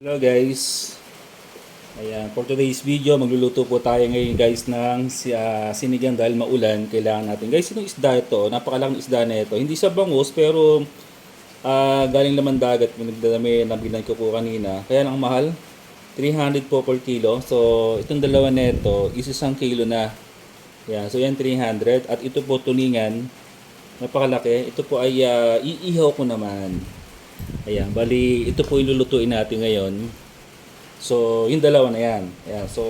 Hello guys. Ayan, for today's video, magluluto po tayo ngayon guys ng ah, sinigang dahil maulan. Kailangan natin. Guys, itong isda ito, napakalaking isda na ito. Hindi siya bangus pero ah, galing naman dagat. Pinagdami, nabilan ko po kanina. Kaya lang mahal. 300 po per kilo. So, itong dalawa na ito, is isang kilo na. Yan, so yan 300. At ito po tulingan. Napakalaki. Ito po ay ah, iihaw ko naman. Ayan, bali ito po ilulutuin natin ngayon. So, yung dalawa na yan. Ayan, so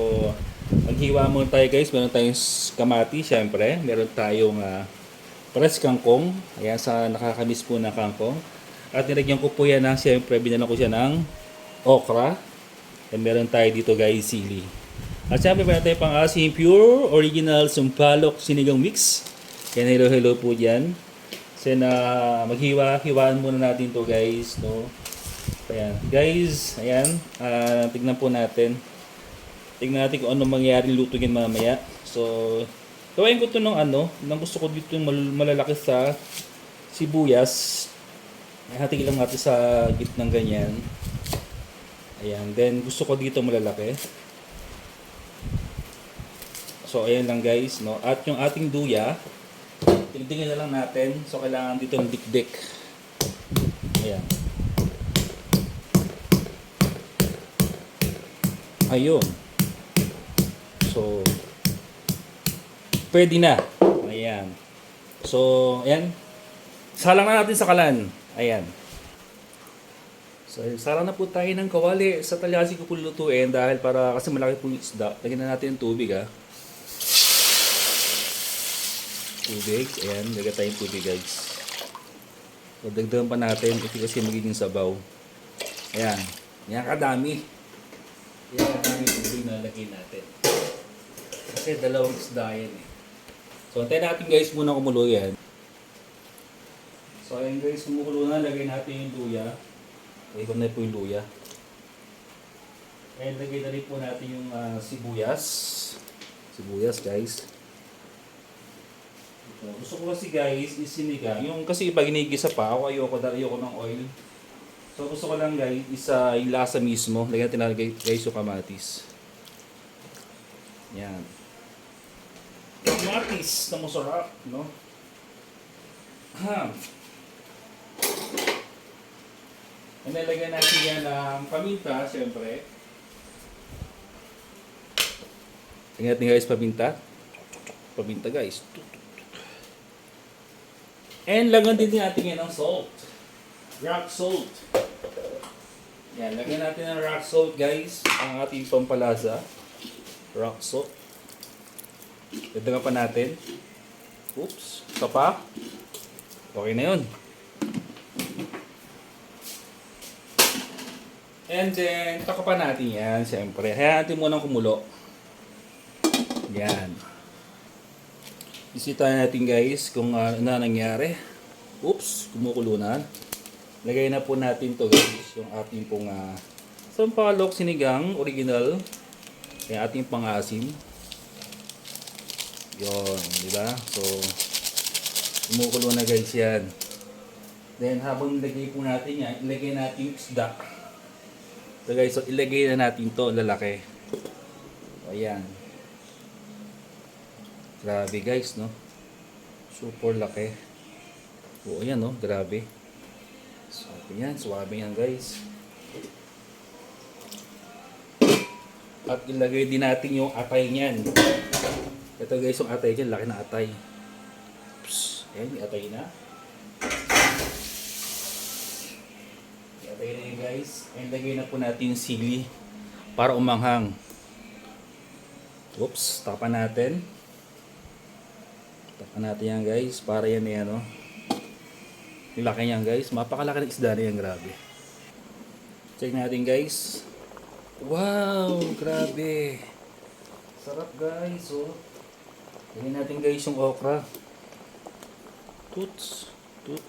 maghiwa muna tayo guys. Meron tayong kamati, syempre. Meron tayong uh, press kangkong. Ayan, sa nakakamiss po na kangkong. At nilagyan ko po yan ng, syempre, binalan ko siya ng okra. And meron tayo dito guys, sili. At syempre, meron tayo pang asin pure, original sumpalok sinigang mix. Yan, hello, hello po dyan. So, na maghiwa-hiwaan muna natin to guys, no? Ayan. Guys, ayan. ah, tignan po natin. Tignan natin kung ano mangyayari luto yan mamaya. So, gawain ko to ng ano, nang gusto ko dito yung mal- malalaki sa sibuyas. Hati lang natin sa gitnang ganyan. Ayan. Then, gusto ko dito malalaki. So, ayan lang guys, no? At yung ating duya, Tingtingin na lang natin. So, kailangan dito ng dikdik. Ayan. Ayun. So, pwede na. Ayan. So, ayan. Salang na natin sa kalan. Ayan. So, sara na po tayo ng kawali sa talyasi ko pulutuin dahil para kasi malaki po yung isda. Lagyan na natin ng tubig ha. Tubig. Ayan, lagay tayong tubig guys. So, dagdagan pa natin. Ito kasi magiging sabaw. Ayan. Yan kadami. Yan kadami tubig na lagay natin. Kasi dalawang isda yan eh. So, antayin natin guys muna kumulo yan. So, ayan guys, kumukulo na. Lagay natin yung luya. Iba na po yung luya. Ayan, lagay na rin po natin yung ah, sibuyas. Sibuyas guys. So, gusto ko kasi guys, isinigang. Yung kasi pag inigisa pa, ako ayoko, ayoko ng oil. So gusto ko lang guys, isa yung lasa mismo. Lagyan natin na guys yung kamatis. Yan. Kamatis na masarap, no? Ha. And then lagyan natin yan ng paminta, syempre. Lagyan natin guys paminta. Paminta guys. And lagyan din natin yan ng salt. Rock salt. Yan, lagyan natin ng rock salt guys. Ang ating pampalasa. Rock salt. Dagdagan pa natin. Oops. Ito pa. Okay na yun. And then, takapan natin yan, siyempre. Hayaan natin muna kumulo. Yan. Isita natin guys kung ano na nangyari. Oops, kumukulo na. Lagay na po natin to guys, yung ating pong uh, sampalok sinigang, original. Yung ating pang-asim. Yon, di ba? So, kumukulo na guys yan. Then, habang nilagay po natin yan, ilagay natin yung isda. So guys, so ilagay na natin to lalaki. Ayan. Grabe guys, no? Super laki. Oo, yan, no? Grabe. Swabe yan. Swabe yan, guys. At ilagay din natin yung atay niyan. Ito guys, yung atay dyan. Laki na atay. Oops. Ayan, may atay na. Atay na yun, guys. And lagay na po natin yung sili para umanghang. Oops. Tapan natin. Tapan natin yan guys. Para yan eh ano. Laki niyan guys. Mapakalaki ng isda na yan. Grabe. Check natin guys. Wow! Grabe. Sarap guys. Oh. Tingnan natin guys yung okra. Toots. Toot.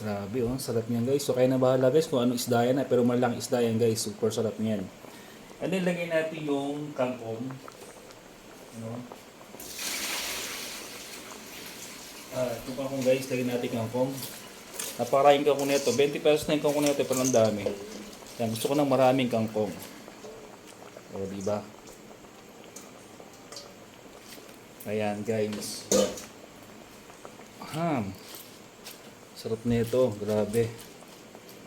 Grabe oh. Sarap niyan guys. So kaya na bahala guys kung anong isda yan. Pero malaking isda yan guys. Super sarap niyan. Then lagay natin yung kangkong. Ano? Ah, ito kangkong guys, lagyan natin kangkong. Napakaraming kangkong nito. 20 pesos na yung kangkong nito, pero ang dami. Yan, gusto ko ng maraming kangkong. O, di ba? Ayan, guys. Ham. Sarap nito, grabe.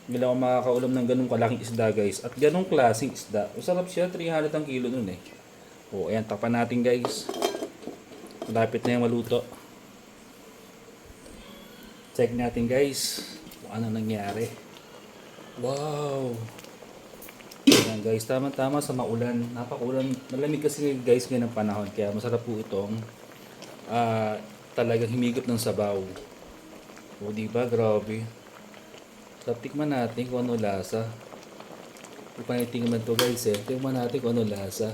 Hindi lang ako makakaulam ng ganung kalaking isda, guys. At ganung klaseng isda. Masarap siya, 300 ang kilo nun eh. O, ayan, tapan natin, guys. Malapit na yung maluto. Check natin, guys. Kung ano nangyari. Wow! Ayan guys, tama-tama sa maulan. Napakaulan. Malamig kasi guys ngayon ang panahon. Kaya masarap po itong ah talagang himigop ng sabaw. O di ba Grabe. Sarap tikman natin kung ano lasa. Ipanitingnan to guys eh. Tingnan natin kung ano lasa.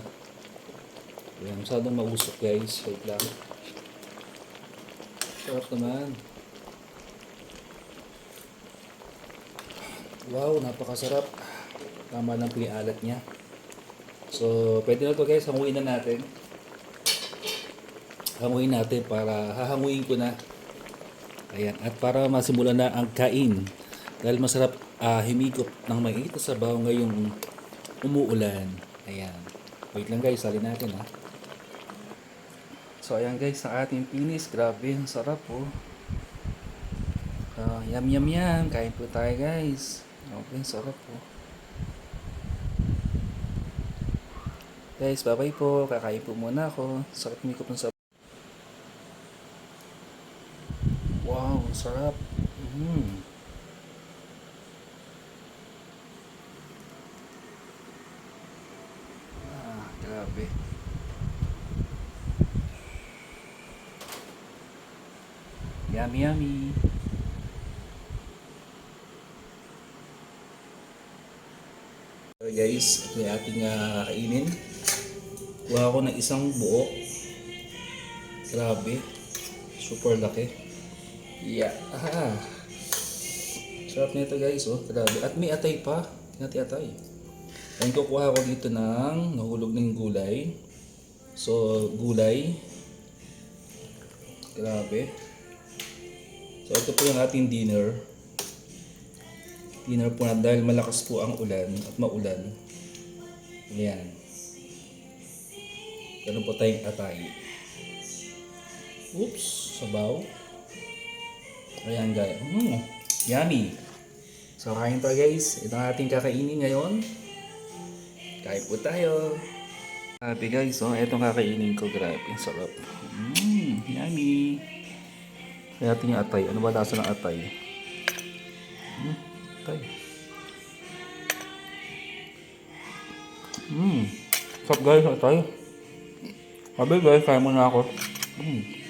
Ayan, masyadong mausok guys. Wait lang. Sarap naman. Wow, napakasarap. Tama lang po yung alat niya. So, pwede na to guys. Hanguin na natin. Hanguin natin para hahanguin ko na. Ayan. At para masimulan na ang kain. Dahil masarap ah, himigop ng mainit na sabaw ngayong umuulan. Ayan. Wait lang guys. Salin natin ha. So, ayan guys. Ang ating pinis. Grabe. Ang sarap oh. Ah, yum yum yum. Kain po tayo guys. Okay, sarap po. Guys, bye-bye po. Kakain po muna ako. Sarap mikop ng sarap. Wow, ang sarap. Mm. Ah, grabe. Yummy, yummy. Guys, yung ating ah, kainin. Kuha ko ng isang buo. Grabe. Super laki. Yeah. Ah. Sarap nito guys, oh. Grabe. At may atay pa. Nati atay. Ayun kukuha ko dito ng nahulog ng gulay. So, gulay. Grabe. So, ito po yung ating dinner dinner po na dahil malakas po ang ulan at maulan. Ayan. Ganun po tayong atay. Oops, sabaw. Ayan guys. Mm, yummy. So kain tayo guys. Ito ang ating kakainin ngayon. Kain po tayo. Grabe guys, oh, itong kakainin ko. Grabe, ang sarap. Mmm, yummy. Kaya yung atay. Ano ba lasa ng atay? Hmm, atay. Mmm. Sarap guys, atay. Sabi guys, kaya mo na ako. Mmm.